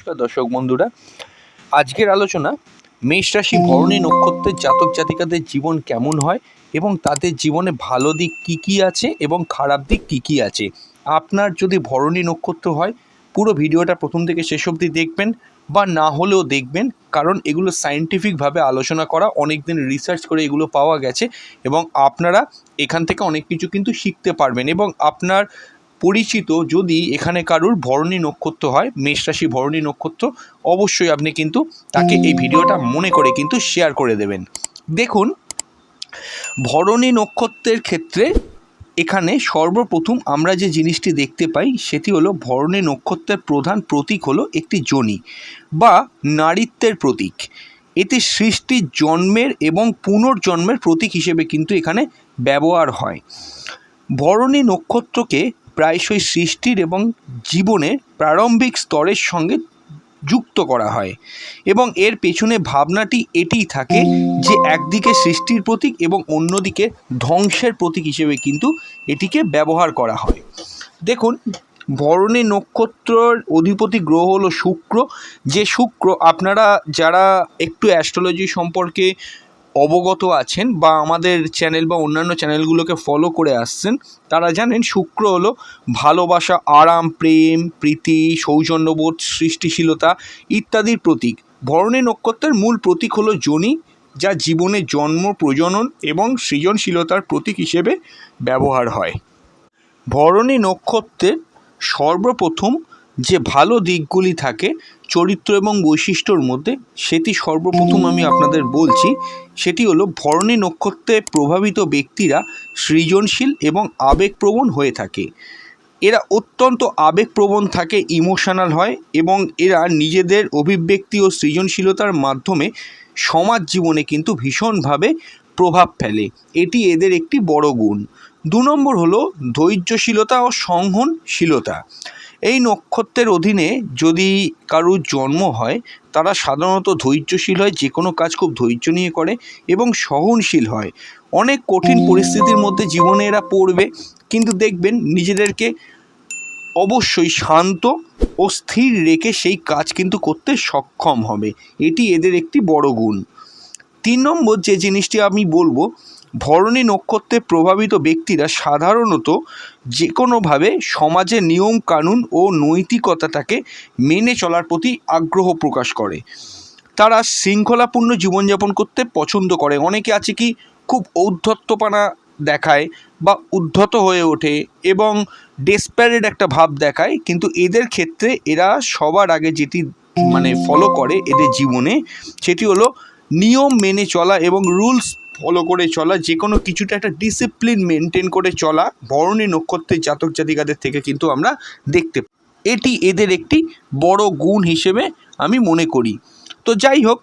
নমস্কার দর্শক বন্ধুরা, আজকের আলোচনা মেষ রাশি ভরণী নক্ষত্রের জাতক জাতিকাদের জীবন কেমন হয় এবং তাদের জীবনে ভালো দিক কী কী আছে এবং খারাপ দিক কী কী আছে। আপনার যদি ভরণী নক্ষত্র হয়, পুরো ভিডিওটা প্রথম থেকে শেষ অবধি দেখবেন বা না হলেও দেখবেন, কারণ এগুলো সায়েন্টিফিকভাবে আলোচনা করা অনেক দিন রিসার্চ করে এগুলো পাওয়া গেছে এবং আপনারা এখান থেকে অনেক কিছু কিন্তু শিখতে পারবেন এবং আপনার পরিচিত যদি এখানে কারুর ভরণী নক্ষত্র হয়, মেষ রাশি ভরণী নক্ষত্র, অবশ্যই আপনি কিন্তু তাকে এই ভিডিওটা মনে করে কিন্তু শেয়ার করে দেবেন। দেখুন, ভরণী নক্ষত্রের ক্ষেত্রে এখানে সর্বপ্রথম আমরা যে জিনিসটি দেখতে পাই, সেটি হলো ভরণী নক্ষত্রের প্রধান প্রতীক হলো একটি জনি বা নারীত্বের প্রতীক। এটি সৃষ্টির জন্মের এবং পুনর্জন্মের প্রতীক হিসেবে কিন্তু এখানে ব্যবহার হয়। ভরণী নক্ষত্রকে প্রায়শই সৃষ্টির এবং জীবনের প্রারম্ভিক স্তরের সঙ্গে যুক্ত করা হয় এবং এর পেছনে ভাবনাটি এটিই থাকে যে একদিকে সৃষ্টির প্রতীক এবং অন্যদিকে ধ্বংসের প্রতীক হিসেবে কিন্তু এটিকে ব্যবহার করা হয়। দেখুন ভরণী নক্ষত্রর অধিপতি গ্রহ হলো শুক্র। যে শুক্র, আপনারা যারা একটু অ্যাস্ট্রোলজি সম্পর্কে অবগত আছেন বা আমাদের চ্যানেল বা অন্যান্য চ্যানেলগুলোকে ফলো করে আসছেন, তারা জানেন শুক্র হলো ভালোবাসা, আরাম, প্রেম, প্রীতি, সৌজন্যবোধ, সৃষ্টিশীলতা ইত্যাদির প্রতীক। ভরণী নক্ষত্রের মূল প্রতীক হলো জনি, যা জীবনে জন্ম, প্রজনন এবং সৃজনশীলতার প্রতীক হিসেবে ব্যবহার হয়। ভরণী নক্ষত্রের সর্বপ্রথম যে ভালো দিকগুলি থাকে চরিত্র এবং বৈশিষ্ট্যর মধ্যে সেটি সর্বপ্রথম আমি আপনাদের বলছি, সেটি হলো ভরণী নক্ষত্রে প্রভাবিত ব্যক্তিরা সৃজনশীল এবং আবেগপ্রবণ হয়ে থাকে। এরা অত্যন্ত আবেগপ্রবণ থাকে, ইমোশনাল হয় এবং এরা নিজেদের অভিব্যক্তি ও সৃজনশীলতার মাধ্যমে সমাজ জীবনে কিন্তু ভীষণভাবে প্রভাব ফেলে। এটি এদের একটি বড় গুণ। দু নম্বর হলো ধৈর্যশীলতা ও সংহনশীলতা। এই নক্ষত্রের অধীনে যদি কারুর জন্ম হয়, তারা সাধারণত ধৈর্যশীল হয়, যে কোনো কাজ খুব ধৈর্য নিয়ে করে এবং সহনশীল হয়। অনেক কঠিন পরিস্থিতির মধ্যে জীবনে এরা পড়বে, কিন্তু দেখবেন নিজেদেরকে অবশ্যই শান্ত ও স্থির রেখে সেই কাজ কিন্তু করতে সক্ষম হবে। এটি এদের একটি বড় গুণ। তিন নম্বর যে জিনিসটি আমি বলব ভরণী নক্ষত্রে প্রভাবিত ব্যক্তিরা সাধারণত যে কোনোভাবে সমাজের নিয়ম কানুন ও নৈতিকতাটাকে মেনে চলার প্রতি আগ্রহ প্রকাশ করে। তারা শৃঙ্খলাপূর্ণ জীবনযাপন করতে পছন্দ করে। অনেকে আছে কি, খুব ঔদ্ধত্যপানা দেখায় বা উদ্ধত হয়ে ওঠে এবং ডেসপ্যারেড একটা ভাব দেখায়, কিন্তু এদের ক্ষেত্রে এরা সবার আগে যেটি মানে ফলো করে এদের জীবনে, সেটি হলো নিয়ম মেনে চলা এবং রুলস ফলো করে চলা যে কোনো কিছুটা একটা ডিসিপ্লিন মেনটেন করে চলা, বরণী নক্ষত্রের জাতক জাতিকাদের থেকে কিন্তু আমরা দেখতে এটি এদের একটি বড় গুণ হিসেবে আমি মনে করি। তো যাই হোক,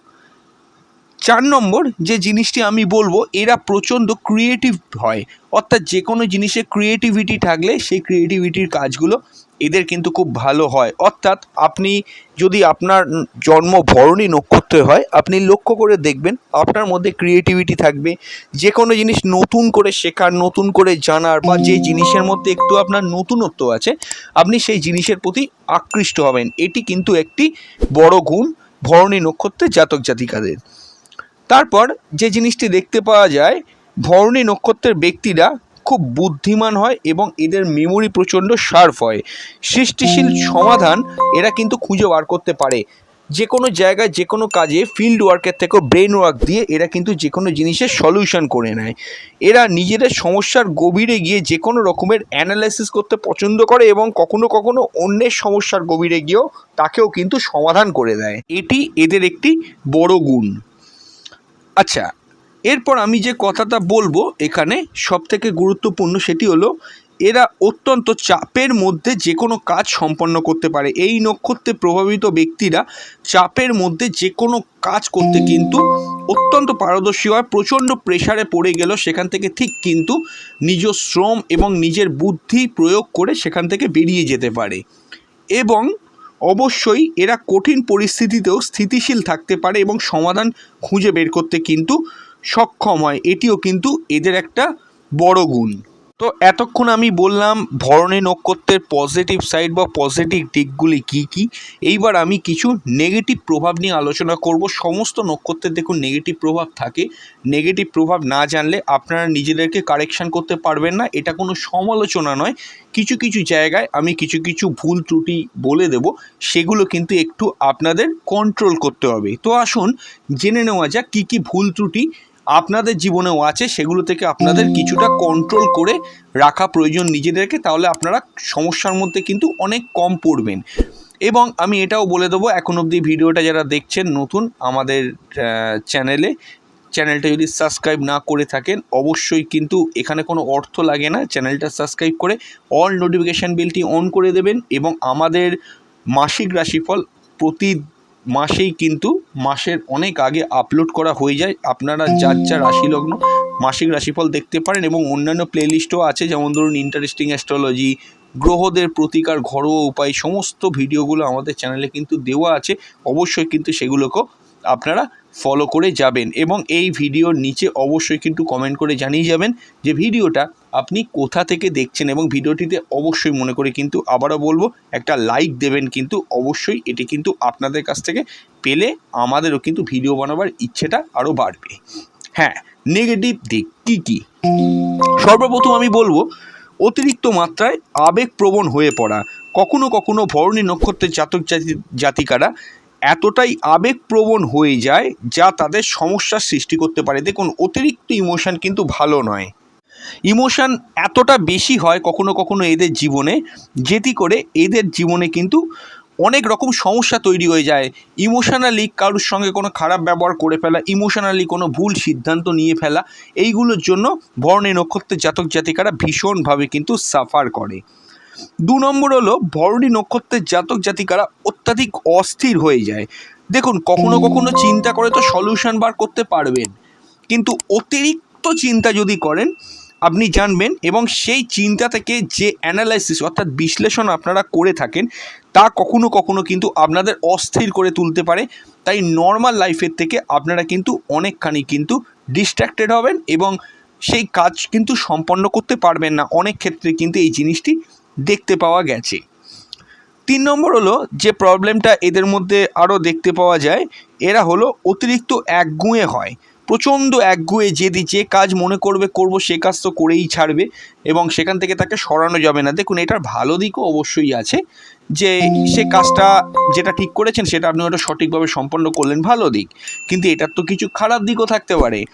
চার নম্বর যে জিনিসটি আমি বলব, এরা প্রচণ্ড ক্রিয়েটিভ হয়। অর্থাৎ যে কোনো জিনিসে ক্রিয়েটিভিটি থাকলে সেই ক্রিয়েটিভিটির কাজগুলো এদের কিন্তু খুব ভালো হয়। অর্থাৎ আপনি যদি আপনার জন্ম ভরণী নক্ষত্রে হয়, আপনি লক্ষ্য করে দেখবেন আপনার মধ্যে ক্রিয়েটিভিটি থাকবে। যে কোনো জিনিস নতুন করে শেখার, নতুন করে জানার বা যে জিনিসের মধ্যে একটু আপনার নতুনত্ব আছে, আপনি সেই জিনিসের প্রতি আকৃষ্ট হবেন। এটি কিন্তু একটি বড় গুণ ভরণী নক্ষত্রের জাতক জাতিকাদের। তারপর যে জিনিসটি দেখতে পাওয়া যায়, ভরণী নক্ষত্রের ব্যক্তিরা খুব বুদ্ধিমান হয় এবং এদের মেমোরি প্রচণ্ড শার্প হয়। সৃষ্টিশীল সমাধান এরা কিন্তু খুঁজে বার করতে পারে। যে কোনো জায়গায় যে কোনো কাজে ফিল্ড ওয়ার্কের থেকেও ব্রেন ওয়ার্ক দিয়ে এরা কিন্তু যে কোনো জিনিসের সলিউশন করে নেয়। এরা নিজেদের সমস্যার গভীরে গিয়ে যে কোনো রকমের অ্যানালাইসিস করতে পছন্দ করে এবং কখনো কখনো অন্যের সমস্যার গভীরে গিয়েও তাকেও কিন্তু সমাধান করে দেয়। এটি এদের একটি বড় গুণ। আচ্ছা এরপর আমি যে কথাটা বলব এখানে সবথেকে গুরুত্বপূর্ণ সেটি হলো, এরা অত্যন্ত চাপের মধ্যে যে কোনো কাজ সম্পন্ন করতে পারে। এই নক্ষত্রে প্রভাবিত ব্যক্তিরা চাপের মধ্যে যে কোনো কাজ করতে কিন্তু অত্যন্ত পারদর্শী হয়, প্রচণ্ড প্রেশারে পড়ে গেল সেখান থেকে ঠিক কিন্তু নিজ শ্রম এবং নিজের বুদ্ধি প্রয়োগ করে সেখান থেকে বেরিয়ে যেতে পারে। এবং অবশ্যই এরা কঠিন পরিস্থিতিতেও স্থিতিশীল থাকতে পারে এবং সমাধান খুঁজে বের করতে কিন্তু সক্ষম হয়, এটিও কিন্তু এদের একটা বড় গুণ। তো এতক্ষণ আমি বললাম, ভরণী নক্ষত্রের পজিটিভ সাইড বা পজিটিভ দিকগুলি কি কি? এইবার আমি কিছু নেগেটিভ প্রভাব নিয়ে আলোচনা করব। সমস্ত নক্ষত্রের দেখুন নেগেটিভ প্রভাব থাকে। নেগেটিভ প্রভাব না জানলে আপনারা নিজেদেরকে কারেকশন করতে পারবেন না। এটা কোনো সমালোচনা নয়। কিছু কিছু জায়গায় আমি কিছু কিছু ভুল ত্রুটি বলে দেব। সেগুলো কিন্তু একটু আপনাদের কন্ট্রোল করতে হবে। তো আসুন, জেনে নেওয়া যাক কী কী ভুল ত্রুটি আপনাদের জীবনেও আছে, সেগুলো থেকে আপনাদের কিছুটা কন্ট্রোল করে রাখা প্রয়োজন নিজেদেরকে, তাহলে আপনারা সমস্যার মধ্যে কিন্তু অনেক কম পড়বেন। এবং আমি এটাও বলে দেবো, এখন অবধি ভিডিওটা যারা দেখছেন নতুন আমাদের চ্যানেলে, চ্যানেলটা যদি সাবস্ক্রাইব না করে থাকেন, অবশ্যই কিন্তু এখানে কোনো অর্থ লাগে না, চ্যানেলটা সাবস্ক্রাইব করে অল নোটিফিকেশান বিলটি অন করে দেবেন এবং আমাদের মাসিক রাশিফল প্রতি মাসেই কিন্তু মাসের অনেক আগে আপলোড করা হয়ে যায়। আপনারা যার যা রাশি লগ্ন মাসিক রাশিফল দেখতে পারেন এবং অন্যান্য প্লেলিস্টও আছে। যেমন ধরুন ইন্টারেস্টিং অ্যাস্ট্রোলজি গ্রহদের প্রতিকার, ঘরোয়া উপায়, সমস্ত ভিডিওগুলো আমাদের চ্যানেলে কিন্তু দেওয়া আছে। অবশ্যই কিন্তু সেগুলোকেও আপনারা ফলো করে যাবেন এবং এই ভিডিওর নিচে অবশ্যই কিন্তু কমেন্ট করে জানিয়ে যাবেন যে ভিডিওটা আপনি কোথা থেকে দেখছেন এবং ভিডিওটিতে অবশ্যই মনে করে কিন্তু আবারও বলব, একটা লাইক দেবেন কিন্তু অবশ্যই এটি কিন্তু আপনাদের কাছ থেকে পেলে আমাদেরও কিন্তু ভিডিও বানাবার ইচ্ছেটা আরও বাড়বে। হ্যাঁ নেগেটিভ দিক কী কী? সর্বপ্রথম আমি বলব, অতিরিক্ত মাত্রায় আবেগপ্রবণ হয়ে পড়া। কখনো কখনো ভরণী নক্ষত্রের জাতক জাতি জাতিকারা এতটাই আবেগপ্রবণ হয়ে যায় যা তাদের সমস্যার সৃষ্টি করতে পারে। দেখুন, অতিরিক্ত ইমোশন কিন্তু ভালো নয়। ইমোশন এতটা বেশি হয় কখনো কখনো এদের জীবনে, যেটি করে এদের জীবনে কিন্তু অনেক রকম সমস্যা তৈরি হয়ে যায়। ইমোশনালি কারোর সঙ্গে কোনো খারাপ ব্যবহার করে ফেলা, ইমোশনালি কোনো ভুল সিদ্ধান্ত নিয়ে ফেলা, এইগুলোর জন্য বর্ণে নক্ষত্রের জাতক জাতিকারা ভীষণভাবে কিন্তু সাফার করে। দু নম্বর হলো ভরণী নক্ষত্রের জাতক জাতিকারা অত্যাধিক অস্থির হয়ে যায়। দেখুন, কখনো কখনো চিন্তা করে তো সলিউশন বার করতে পারবেন। কিন্তু অতিরিক্ত চিন্তা যদি করেন, আপনি জানবেন এবং সেই চিন্তা থেকে যে অ্যানালাইসিস অর্থাৎ বিশ্লেষণ আপনারা করে থাকেন, তা কখনো কখনো কিন্তু আপনাদের অস্থির করে তুলতে পারে। তাই নর্মাল লাইফের থেকে আপনারা কিন্তু অনেকখানি কিন্তু ডিস্ট্র্যাক্টেড হবেন এবং সেই কাজ কিন্তু সম্পন্ন করতে পারবেন না। অনেক ক্ষেত্রে কিন্তু এই জিনিসটি দেখতে পাওয়া গেছে। তিন নম্বর হলো, যে প্রবলেমটা এদের মধ্যে আরও দেখতে পাওয়া যায়, এরা হলো অতিরিক্ত একগুঁয়ে হয়। প্রচণ্ড একগুঁয়ে যেদি যে কাজ মনে করবে, করব সে কাজ তো করেই ছাড়বে এবং সেখান থেকে তাকে সরানো যাবে না। দেখুন, এটার ভালো দিকও অবশ্যই আছে যে সে কাজটা যেটা ঠিক করেছেন, সেটা আপনি ওটা সঠিকভাবে সম্পন্ন করলেন, ভালো দিক। কিন্তু এটার তো কিছু খারাপ দিকও থাকতে পারে।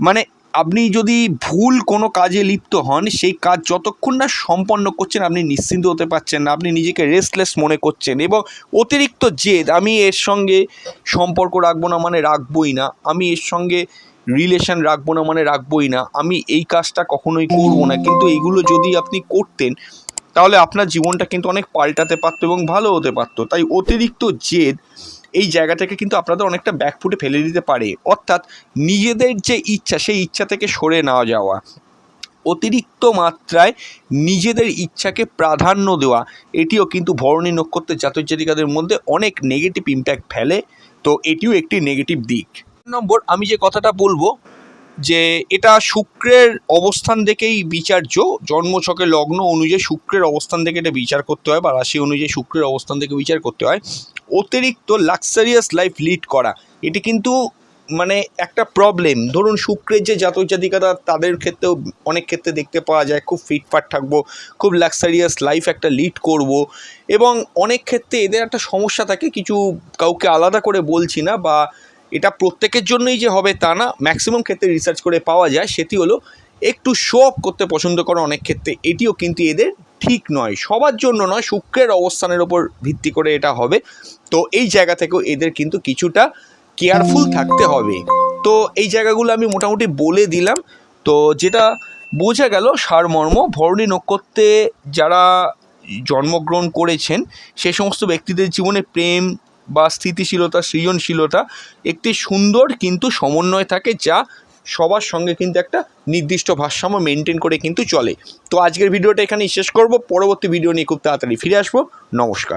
মানে আপনি যদি ভুল কোনো কাজে লিপ্ত হন, সেই কাজ যতক্ষণ না সম্পন্ন করছেন, আপনি নিশ্চিন্ত হতে পারছেন না। আপনি নিজেকে রেস্টলেস মনে করছেন এবং অতিরিক্ত জেদ, আমি এর সঙ্গে সম্পর্ক রাখব না মানে রাখবই না। আমি এর সঙ্গে রিলেশন রাখব না মানে রাখবই না। আমি এই কাজটা কখনোই করব না। কিন্তু এইগুলো যদি আপনি করতেন, তাহলে আপনার জীবনটা কিন্তু অনেক পাল্টাতে পারতো এবং ভালো হতে পারতো। তাই অতিরিক্ত জেদ এই জায়গা থেকে কিন্তু আপনাদের অনেকটা ব্যাকফুটে ফেলে দিতে পারে। অর্থাৎ নিজেদের যে ইচ্ছা, সেই ইচ্ছা থেকে সরে না যাওয়া। অতিরিক্ত মাত্রায় নিজেদের ইচ্ছাকে প্রাধান্য দেওয়া, এটিও কিন্তু ভরণী নক্ষত্রের জাতক জাতিকাদের মধ্যে অনেক নেগেটিভ ইম্প্যাক্ট ফেলে। তো এটিও একটি নেগেটিভ দিক। নম্বর, আমি যে কথাটা বলব যে এটা শুক্রের অবস্থান দেখেই বিচার্য জন্মছকে লগ্ন অনুযায়ী শুক্রের অবস্থান থেকে এটা বিচার করতে হয় বা রাশি অনুযায়ী শুক্রের অবস্থান থেকে বিচার করতে হয়। অতিরিক্ত লাক্সারিয়াস লাইফ লিড করা, এটি কিন্তু মানে একটা প্রবলেম ধরুন শুক্রের যে জাতক জাতিকারা, তাদের ক্ষেত্রেও অনেক ক্ষেত্রে দেখতে পাওয়া যায়, খুব ফিটফাট থাকব, খুব লাক্সারিয়াস লাইফ একটা লিড করব এবং অনেক ক্ষেত্রে এদের একটা সমস্যা থাকে, কিছু কাউকে আলাদা করে বলছি না বা এটা প্রত্যেকের জন্যই যে হবে তা না ম্যাক্সিমাম ক্ষেত্রে রিসার্চ করে পাওয়া যায়, সেটি হলো একটু শো অফ করতে পছন্দ করে অনেক ক্ষেত্রে, এটিও কিন্তু এদের ঠিক নয়, সবার জন্য নয়, শুক্রের অবস্থানের ওপর ভিত্তি করে এটা হবে। তো এই জায়গা থেকেও এদের কিন্তু কিছুটা কেয়ারফুল থাকতে হবে। তো এই জায়গাগুলো আমি মোটামুটি বলে দিলাম। তো যেটা বোঝা গেল, সারমর্ম, ভরণী নক্ষত্রে যারা জন্মগ্রহণ করেছেন, সে সমস্ত ব্যক্তিদের জীবনে প্রেম বা স্থিতিশীলতা, সৃজনশীলতা একটি সুন্দর কিন্তু সমন্বয় থাকে যা সবার সঙ্গে কিন্তু একটা নির্দিষ্ট ভারসাম্য মেনটেন করে কিন্তু চলে। তো আজকের ভিডিওটা এখানেই শেষ করব। পরবর্তী ভিডিও নিয়ে খুব তাড়াতাড়ি ফিরে আসব। নমস্কার।